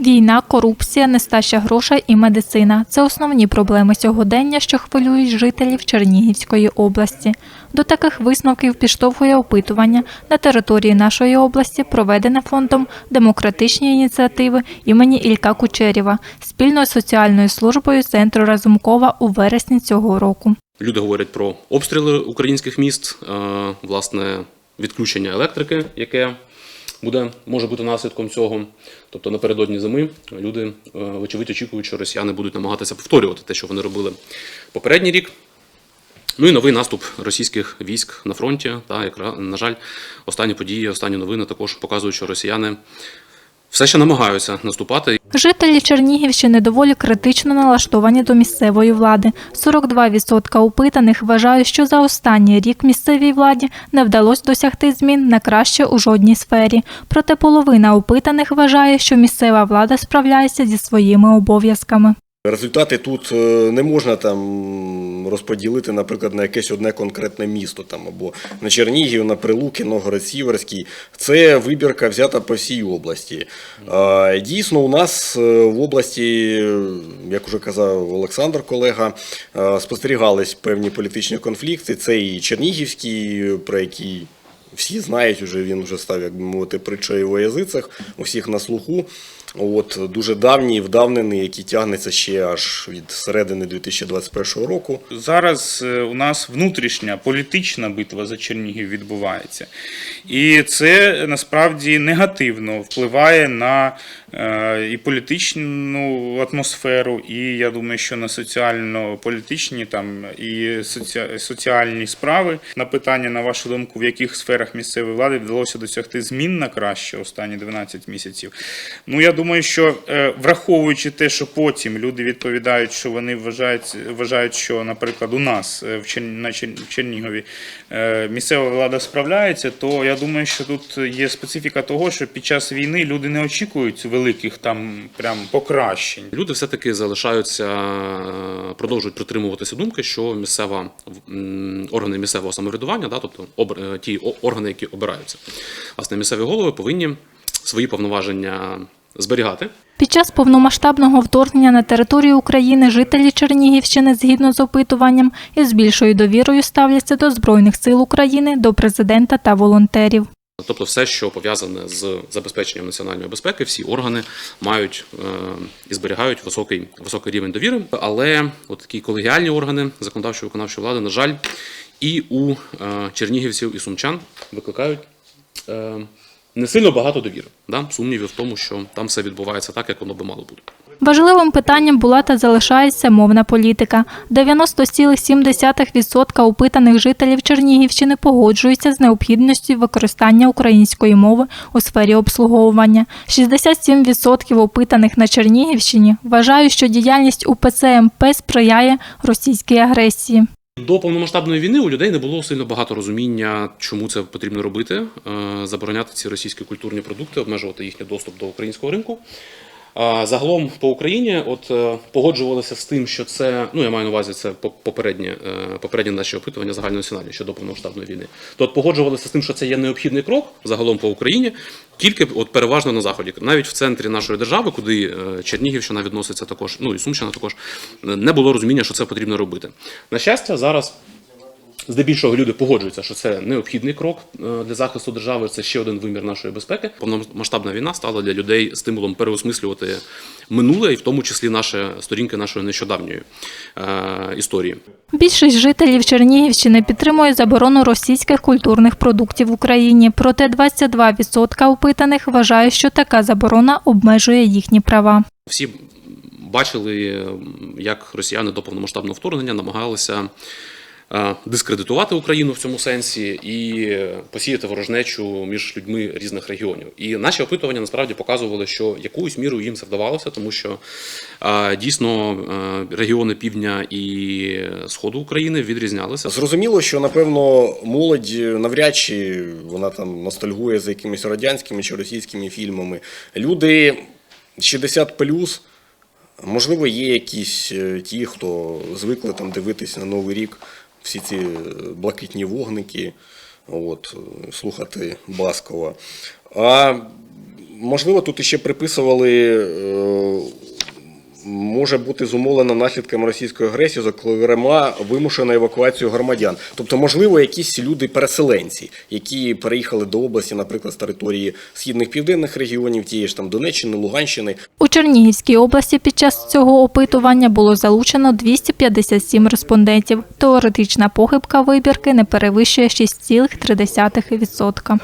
Війна, корупція, нестача грошей і медицина це основні проблеми сьогодення, що хвилюють жителів Чернігівської області. До таких висновків підштовхує опитування на території нашої області, проведене фондом демократичні ініціативи імені Ілька Кучерєва спільно з соціальною службою центру Разумкова у вересні цього року. Люди говорять про обстріли українських міст, е, власне, відключення електрики, яке буде, може бути наслідком цього. Тобто напередодні зими люди, е, вочевидь, очікують, що росіяни будуть намагатися повторювати те, що вони робили попередній рік. Ну і новий наступ російських військ на фронті. Та, якраз на жаль, останні події, останні новини також показують, що росіяни все ще намагаються наступати. Жителі Чернігівщини доволі критично налаштовані до місцевої влади. 42% опитаних вважають, що за останній рік місцевій владі не вдалося досягти змін на краще у жодній сфері. Проте половина опитаних вважає, що місцева влада справляється зі своїми обов'язками. Результати тут е, не можна там розподілити, наприклад, на якесь одне конкретне місто там або на Чернігів, на Прилуки, Новгород Сіверський. Це вибірка взята по всій області. Дійсно, у нас е, в області, як уже казав Олександр, колега, е, спостерігались певні політичні конфлікти. Це і Чернігівський, про який всі знають, уже він вже став, як би мовити, притчою во язицях, у всіх на слуху. От дуже давній, вдавнений, який тягнеться ще аж від середини 2021 року. Зараз е, у нас внутрішня політична битва за Чернігів відбувається. І це насправді негативно впливає на е, і політичну атмосферу, і я думаю, що на соціально-політичні там і соці... соціальні справи. На питання, на вашу думку, в яких сферах місцевої влади вдалося досягти змін на краще останні 12 місяців. Ну, я думаю, що е, враховуючи те, що потім люди відповідають, що вони вважають, вважають що, наприклад, у нас е, в, Чер... на Чернігові е, місцева влада справляється, то я думаю, що тут є специфіка того, що під час війни люди не очікують великих там прям покращень. Люди все-таки залишаються, е, продовжують притримуватися думки, що місцева органи місцевого самоврядування, да, тобто е, ті органи, які обираються, власне, місцеві голови повинні свої повноваження зберігати. Під час повномасштабного вторгнення на територію України жителі Чернігівщини, згідно з опитуванням, із більшою довірою ставляться до Збройних сил України, до президента та волонтерів. Тобто, все, що пов'язане з забезпеченням національної безпеки, всі органи мають е, і зберігають високий, високий рівень довіри. Але от такі колегіальні органи законодавчої виконавчої влади, на жаль, і у е, чернігівців і сумчан викликають е, не сильно багато довіри, да? сумнівів в тому, що там все відбувається так, як воно би мало бути. Важливим питанням була та залишається мовна політика. 90,7% опитаних жителів Чернігівщини погоджуються з необхідністю використання української мови у сфері обслуговування. 67% опитаних на Чернігівщині вважають, що діяльність УПЦ МП сприяє російській агресії. До повномасштабної війни у людей не було сильно багато розуміння, чому це потрібно робити, е, забороняти ці російські культурні продукти, обмежувати їхній доступ до українського ринку. Загалом по Україні от е, погоджувалися з тим, що це ну я маю на увазі це по- попередні, е, наші опитування загальнонаціональні щодо повномасштабної війни. То от погоджувалися з тим, що це є необхідний крок загалом по Україні, тільки от переважно на заході, навіть в центрі нашої держави, куди е, Чернігівщина відноситься також, ну і Сумщина також не було розуміння, що це потрібно робити. На щастя, зараз Здебільшого люди погоджуються, що це необхідний крок е, для захисту держави. Це ще один вимір нашої безпеки. Повномасштабна війна стала для людей стимулом переосмислювати минуле, і в тому числі наші сторінки нашої нещодавньої е, історії. Більшість жителів Чернігівщини підтримує заборону російських культурних продуктів в Україні, проте 22% опитаних вважають, що така заборона обмежує їхні права. Всі бачили, як росіяни до повномасштабного вторгнення намагалися дискредитувати Україну в цьому сенсі і посіяти ворожнечу між людьми різних регіонів. І наші опитування насправді показували, що якоюсь мірою їм це вдавалося, тому що е, дійсно е, регіони півдня і сходу України відрізнялися. Зрозуміло, що напевно молодь навряд чи вона там ностальгує за якимись радянськими чи російськими фільмами. Люди 60 плюс, можливо, є якісь е, ті, хто звикли там дивитися на Новий рік всі ці е, блакитні вогники, от, е, слухати Баскова. А Можливо, тут іще приписували, е, може бути зумовлено наслідками російської агресії, зокрема, вимушена евакуацію громадян. Тобто, можливо, якісь люди-переселенці, які переїхали до області, наприклад, з території східних південних регіонів, тієї ж там Донеччини, Луганщини, У Чернігівській області під час цього опитування було залучено 257 респондентів. Теоретична похибка вибірки не перевищує 6,3%.